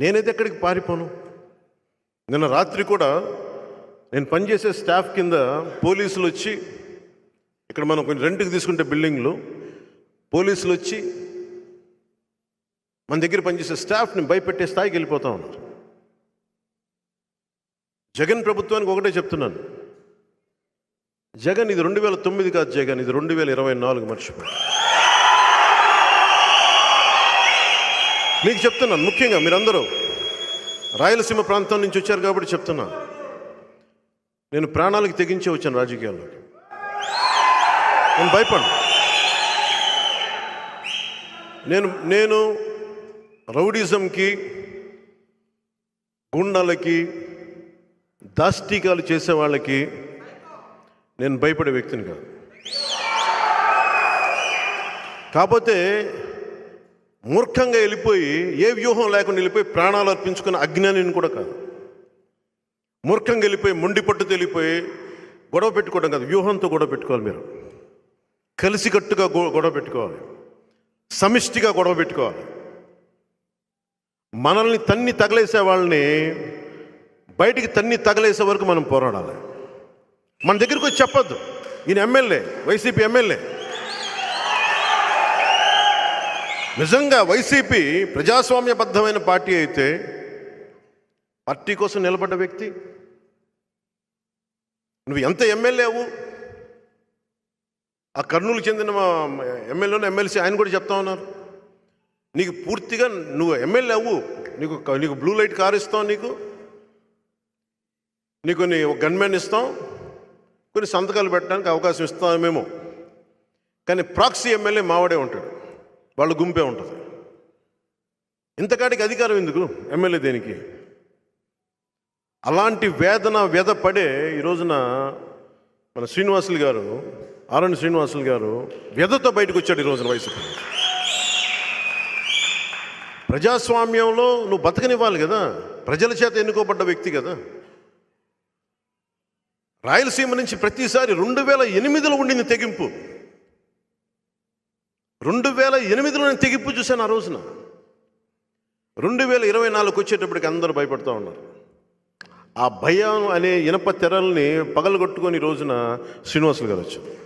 నేనైతే ఎక్కడికి పారిపోను? నిన్న రాత్రి కూడా నేను పనిచేసే స్టాఫ్ కింద పోలీసులు వచ్చి ఇక్కడ మనం కొంచెం రెంట్కి తీసుకుంటే బిల్డింగ్లు పోలీసులు వచ్చి మన దగ్గర పనిచేసే స్టాఫ్ని భయపెట్టే స్థాయికి వెళ్ళిపోతా ఉన్నారు. జగన్ ప్రభుత్వానికి ఒకటే చెప్తున్నాను. జగన్ ఇది రెండు వేల తొమ్మిది కాదు జగన్ ఇది రెండు వేల ఇరవై నాలుగు మర్చిపో మీకు చెప్తున్నాను ముఖ్యంగా మీరందరూ. రాయలసీమ ప్రాంతం నుంచి వచ్చారు కాబట్టి చెప్తున్నా. నేను ప్రాణాలకు తెగించే వచ్చాను రాజకీయాల్లోకి. నేను భయపడను. నేను నేను రౌడిజంకి గుండాలకి దాష్టికాలు చేసే వాళ్ళకి నేను భయపడే వ్యక్తిని కాదు. కాకపోతే మూర్ఖంగా వెళ్ళిపోయి ఏ వ్యూహం లేకుండా వెళ్ళిపోయి ప్రాణాలు అర్పించుకున్న అజ్ఞానిని కూడా కాదు. మూర్ఖంగా వెళ్ళిపోయి మొండి పట్టు వెళ్ళిపోయి గొడవ పెట్టుకోవడం కాదు వ్యూహంతో గొడవ పెట్టుకోవాలి మీరు. కలిసికట్టుగా గొ- గొడవ పెట్టుకోవాలి. సమిష్టిగా గొడవ పెట్టుకోవాలి. మనల్ని తన్ని తగలేసే వాళ్ళని బయటికి తన్ని తగలేసే వరకు మనం పోరాడాలి. మన దగ్గరికి వచ్చి చెప్పొద్దు. ఈయన ఎమ్మెల్యే వైసీపీ ఎమ్మెల్యే. నిజంగా వైసీపీ ప్రజాస్వామ్యబద్ధమైన పార్టీ అయితే పార్టీ కోసం నిలబడ్డ వ్యక్తి. నువ్వు ఎంత ఎమ్మెల్యేవు ఆ కర్నూలు చెందిన మా ఎమ్మెల్యేను ఎమ్మెల్సీ ఆయన కూడా చెప్తా ఉన్నారు. నీకు పూర్తిగా నువ్వు ఎమ్మెల్యే అవ్వు. నీకు నీకు బ్లూ లైట్ కార్ ఇస్తాం నీకు. నీకు నీ గన్మెన్ ఇస్తాం. కొన్ని సంతకాలు పెట్టడానికి అవకాశం ఇస్తామేమో. కానీ ప్రాక్సీ ఎమ్మెల్యే మావాడే ఉంటాడు. వాళ్ళ గుంపే ఉంటుంది. ఇంతకాడికి అధికారం ఎందుకు? ఎమ్మెల్యే దేనికి? అలాంటి వేదన వ్యధ పడే ఈ రోజున మన శ్రీనివాసులు గారు ఆరణి శ్రీనివాసులు గారు వ్యధతో బయటకు వచ్చాడు ఈ రోజున వయసు ప్రజాస్వామ్యంలో నువ్వు బతకనివ్వాలి కదా. ప్రజల చేత ఎన్నుకోబడ్డ వ్యక్తి కదా. రాయలసీమ నుంచి ప్రతిసారి రెండు వేల ఎనిమిదిలో ఉండింది తెగింపు. రెండు వేల ఎనిమిదిలో నేను తెగింపు చూశాను ఆ రోజున. రెండు వేల ఇరవై నాలుగు వచ్చేటప్పటికి అందరూ భయపడుతూ ఉన్నారు. ఆ భయం అనే ఇనప తెరల్ని పగలగొట్టుకొని రోజున శ్రీనివాసులు గారు వచ్చారు.